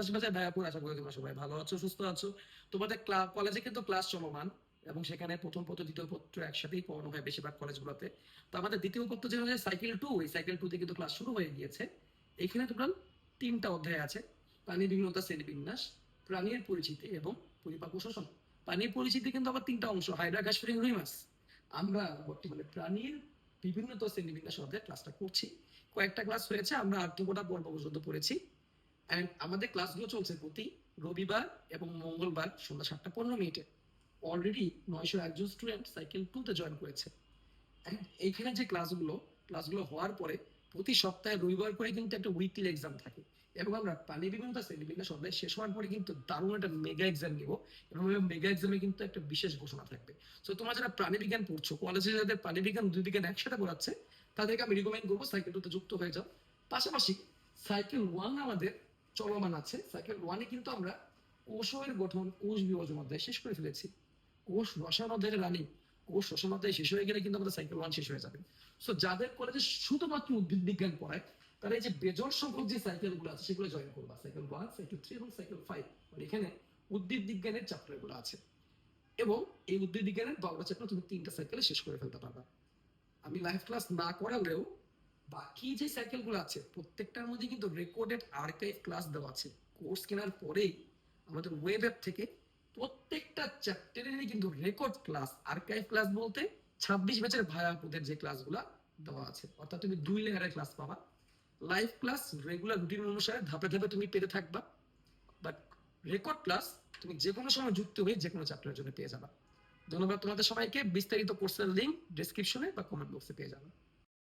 আশেপাশে আশা করি তোমরা সবাই ভালো আছো, সুস্থ আছো। তোমাদের কলেজে কিন্তু ক্লাস চলমান, এবং সেখানে প্রথম পত্র, দ্বিতীয় পত্র একসাথেই পড়ানো হয় বেশিরভাগ কলেজগুলোতে তো আমাদের দ্বিতীয় পত্র যেটা হচ্ছে সাইকেল টু সাইকেল টু তে কিন্তু ক্লাস শুরু হয়ে গিয়েছে। এখানে টোটাল তিনটা অধ্যায় আছে প্রাণী বিভিন্নতা শ্রেণীবিন্যাস প্রাণীর পরিচিতি এবং পরিপাক শোষণ। প্রাণীর পরিচিতি কিন্তু আবার তিনটা অংশ হাইড্রা ঘাস, ফিরিং রুই আমরা বর্তমানে প্রাণীর বিভিন্নতা শ্রেণীবিন্যাস অধ্যায় ক্লাসটা করছি। কয়েকটা ক্লাস হয়েছে, আমরা আর্থকোটা পর্ব পর্যন্ত পড়েছি। অ্যান্ড আমাদের ক্লাসগুলো চলছে প্রতি রবিবার এবং মঙ্গলবার সন্ধ্যা সাতটা পনেরো মিনিটে। অলরেডি নয়শো একজন স্টুডেন্ট সাইকেল টুতে জয়েন করেছে। And এইখানে যে ক্লাসগুলো ক্লাসগুলো হওয়ার পরে প্রতি সপ্তাহে রবিবার করে কিন্তু একটা উইকলি এক্সাম থাকে। এবং আমরা প্রাণী বিভিন্নতা শ্রেণীবিন্যাস অধ্যায় শেষ হওয়ার পরে কিন্তু দারুণ একটা মেগা এক্সাম নিব এবং মেগা এক্সামে কিন্তু একটা বিশেষ ঘোষণা থাকবে। তো তোমরা যারা প্রাণীবিজ্ঞান পড়ছো কলেজে যাদের প্রাণী বিজ্ঞান দুই বিজ্ঞান একসাথে পড়াচ্ছে, তাদেরকে আমি রিকমেন্ড করব সাইকেল টুতে যুক্ত হয়ে যাও। পাশাপাশি সাইকেল ওয়ান আমাদের চলমান আছে। সাইকেল ওয়ানে কিন্তু আমরা কোষের গঠন, কোষ বিভাজন অধ্যায় শেষ করে ফেলেছি। কোষ রসায়ন অধ্যায়ের রানী, কোষ রসায়ন অধ্যায় শেষ হয়ে গেলে কিন্তু আমাদের সাইকেল ওয়ান শেষ হয়ে যাবে। সো যাদের কলেজে শুধুমাত্র উদ্ভিদ বিজ্ঞান পড়ায়, তারা এই যে বেজল সংখ্যক যে সাইকেলগুলো আছে, সেগুলো জয়েন করবা। সাইকেল ওয়ান সাইকেল থ্রি এবং সাইকেল ফাইভ এখানে উদ্ভিদ বিজ্ঞানের চ্যাপ্টারগুলো আছে। এবং এই উদ্ভিদ বিজ্ঞানের বারোটা চ্যাপ্টার তুমি তিনটা সাইকেলে শেষ করে ফেলতে পারবা। আমি লাইভ ক্লাস না করালেও বাকি যে সাইকেলগুলো আছে, প্রত্যেকটার মধ্যে কিন্তু রেকর্ডেড আর্কাইভ ক্লাস দেওয়া আছে। কোর্স কেনার পরেই আমাদের ওয়েব অ্যাপ থেকে প্রত্যেকটা চ্যাপ্টারেরই কিন্তু রেকর্ড ক্লাস আর্কাইভ ক্লাস বলতে ছাব্বিশ ব্যাচের ভায়াপুদের যে ক্লাসগুলো দেওয়া আছে। অর্থাৎ তুমি দুই লেয়ারের ক্লাস পাবা। লাইভ ক্লাস রেগুলার রুটিন অনুসারে ধাপে ধাপে তুমি পেতে থাকবা। বাট রেকর্ড ক্লাস তুমি যে কোনো সময় যুক্ত হয়ে যে কোনো চ্যাপ্টারের জন্য পেয়ে যাবা। ধন্যবাদ তোমাদের সবাইকে। বিস্তারিত কোর্সের লিঙ্ক ডেসক্রিপশনে বা কমেন্ট বক্সে পেয়ে যাবে।